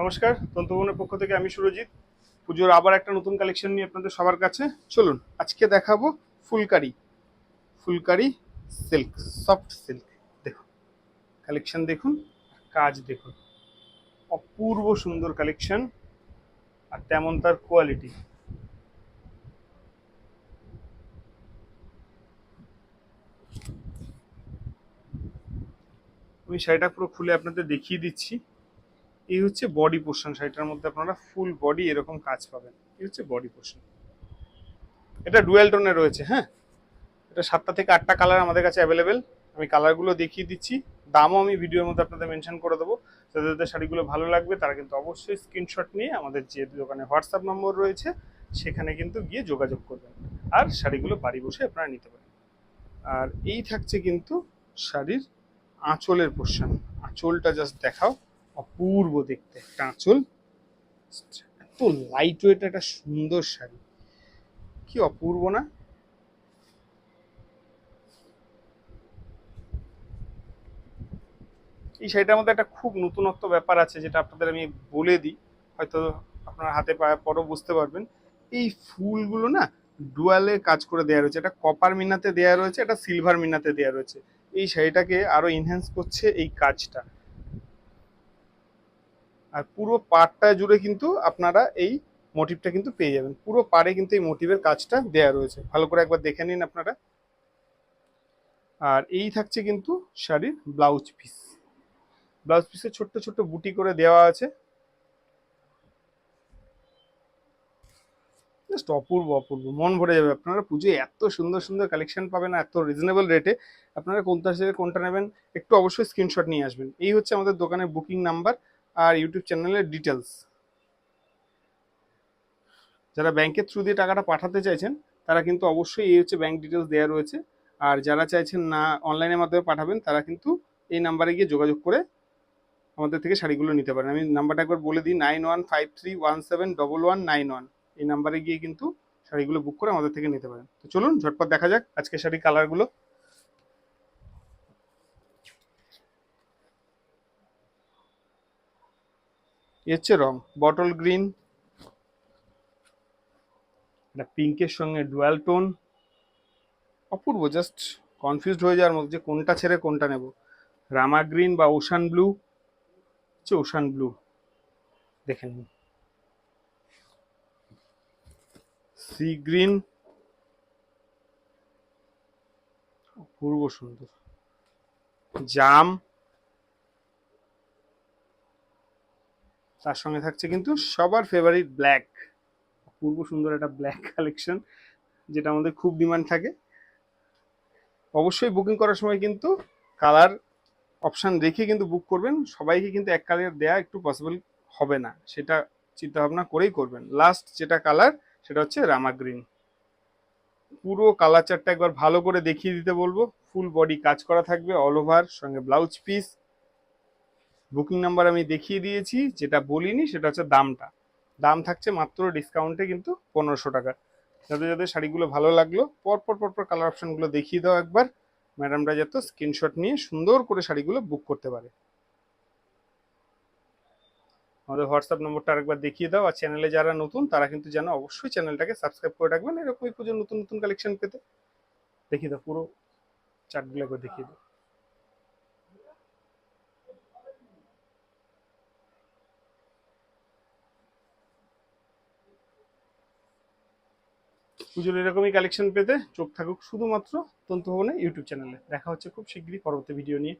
নমস্কার তন্তুবনের পক্ষ থেকে আমি সুরজিৎ। পুজোর আবার একটা নতুন কালেকশন নিয়ে আপনাদের সবার কাছে। চলুন, আজকে দেখাবো phulkari. Phulkari silk soft silk দেখুন কালেকশন দেখুন কাজ দেখুন। অপূর্ব সুন্দর কালেকশন আর তেমন তার কোয়ালিটি আমি শাড়িটা পুরো খুলে আপনাদের দেখিয়ে দিচ্ছি। এই হচ্ছে বডি পোর্শন শাড়িটার মধ্যে আপনারা ফুল বডি এরকম কাজ পাবেন। এই হচ্ছে বডি পোর্শন এটা ডুয়েল টোনে রয়েছে হ্যাঁ? এটা সাতটা থেকে আটটা কালার আমাদের কাছে অ্যাভেলেবেল আমি কালারগুলো দেখিয়ে দিচ্ছি। দামও আমি ভিডিওর মধ্যে আপনাদের মেনশন করে দেবো। যাদের যাদের শাড়িগুলো ভালো লাগবে, তারা কিন্তু অবশ্যই স্ক্রিনশট নিয়ে আমাদের যে দোকানে হোয়াটসঅ্যাপ নম্বর রয়েছে, সেখানে কিন্তু গিয়ে যোগাযোগ করবেন। আর শাড়িগুলো বাড়ি বসে আপনারা নিতে পারেন। আর এই থাকছে কিন্তু শাড়ির আঁচলের পোর্শন আঁচলটা জাস্ট দেখাও। অপূর্ব দেখতে একটা আঁচল এত লাইট ওয়েট একটা সুন্দর শাড়ি। কি অপূর্ব না? এই শাড়িটার মধ্যে একটা খুব নতুনত্ব ব্যাপার আছে, যেটা আপনাদের আমি বলে দিই। হয়তো আপনার হাতে পায়ে পরও বুঝতে পারবেন। এই ফুলগুলো না ডুয়ালে কাজ করে দেওয়া রয়েছে। এটা কপার মিনাতে দেওয়া রয়েছে, এটা সিলভার মিনাতে দেওয়া রয়েছে। এই শাড়িটাকে আরও ইনহ্যান্স করছে এই কাজটা। আর পুরো পাড়টা জুড়ে কিন্তু আপনারা এই মোটিভটা কিন্তু পেয়ে যাবেন। পুরো পাড়ে কিন্তু এই মোটিভের কাজটা দেয়া রয়েছে। ভালো করে একবার দেখে নিন আপনারা। আর এই থাকছে কিন্তু শাড়ির ব্লাউজ পিস ব্লাউজ পিসে ছোট্ট ছোট্ট বুটি করে দেওয়া আছে। জাস্ট অপূর্ব অপূর্ব। মন ভরে যাবে। আপনারা পুজোয় এত সুন্দর সুন্দর কালেকশন পাবেন এত রিজনেবল রেটে আপনারা কোনটা থেকে কোনটা নেবেন, একটু অবশ্যই স্ক্রিনশট নিয়ে আসবেন। এই হচ্ছে আমাদের দোকানের বুকিং নাম্বার আর ইউটিউব চ্যানেলের ডিটেলস যারা ব্যাংকের থ্রু দিয়ে টাকাটা পাঠাতে চাইছেন, তারা কিন্তু অবশ্যই এই হচ্ছে ব্যাংক ডিটেলস দেওয়া রয়েছে। আর যারা চাইছেন না অনলাইনের মাধ্যমে পাঠাবেন, তারা কিন্তু এই নাম্বারে গিয়ে যোগাযোগ করে আমাদের থেকে শাড়িগুলো নিতে পারেন। আমি নাম্বারটা একবার বলে দিই nine one five three one seven double one nine one এই নাম্বারে গিয়ে কিন্তু শাড়িগুলো বুক করে আমাদের থেকে নিতে পারেন। তো চলুন, ঝটপট দেখা যাক আজকে শাড়ি কালারগুলো এ হচ্ছে রং বটল গ্রিন এটা পিঙ্কের সঙ্গে ডুয়াল টোন অপূর্ব জাস্ট কনফিউজড হয়ে যাওয়ার মতো যে কোনটা ছেড়ে কোনটা নেব। রামা গ্রিন বা ওশান ব্লু হচ্ছে ওশান ব্লু দেখে নিন। সি গ্রিন অপূর্ব সুন্দর। জাম তার সঙ্গে থাকছে কিন্তু সবার ফেভারিট ব্ল্যাক পূর্ব সুন্দর একটা ব্ল্যাক কালেকশন যেটা আমাদের খুব ডিমান্ড থাকে। অবশ্যই বুকিং করার সময় কিন্তু কালার অপশান রেখে কিন্তু বুক করবেন। সবাইকে কিন্তু এক কালার দেওয়া একটু পসিবল হবে না, সেটা চিন্তা ভাবনা করেই করবেন। লাস্ট যেটা কালার সেটা হচ্ছে রামা গ্রিন পুরো কালার চারটা একবার ভালো করে দেখিয়ে দিতে বলব। ফুল বডি কাজ করা থাকবে অল ওভার সঙ্গে ব্লাউজ পিস বুকিং নাম্বার আমি দেখিয়ে দিয়েছি, যেটা বলিনি সেটা হচ্ছে দামটা। দাম থাকছে মাত্র ডিসকাউন্টে কিন্তু পনেরোশো টাকা। যাদের যাদের শাড়িগুলো ভালো লাগল, পরপর পরপর কালার অপশানগুলো দেখিয়ে দাও একবার। ম্যাডামরা যাতে স্ক্রিনশট নিয়ে সুন্দর করে শাড়িগুলো বুক করতে পারে। আমাদের হোয়াটসঅ্যাপ নম্বরটা আরেকবার দেখিয়ে দাও। আর চ্যানেলে যারা নতুন, তারা কিন্তু যেন অবশ্যই চ্যানেলটাকে সাবস্ক্রাইব করে রাখবেন। এরকমই পুজোর নতুন নতুন কালেকশন পেতে। দেখিয়ে দাও, পুরো চার্টগুলো একবার দেখিয়ে দাও। পুজোর এরকমই কালেকশন পেতে চোখ থাকুক শুধুমাত্র তন্তু ভবনে ইউটিউব চ্যানেলে। দেখা হচ্ছে খুব শীঘ্রই পরবর্তী ভিডিও নিয়ে।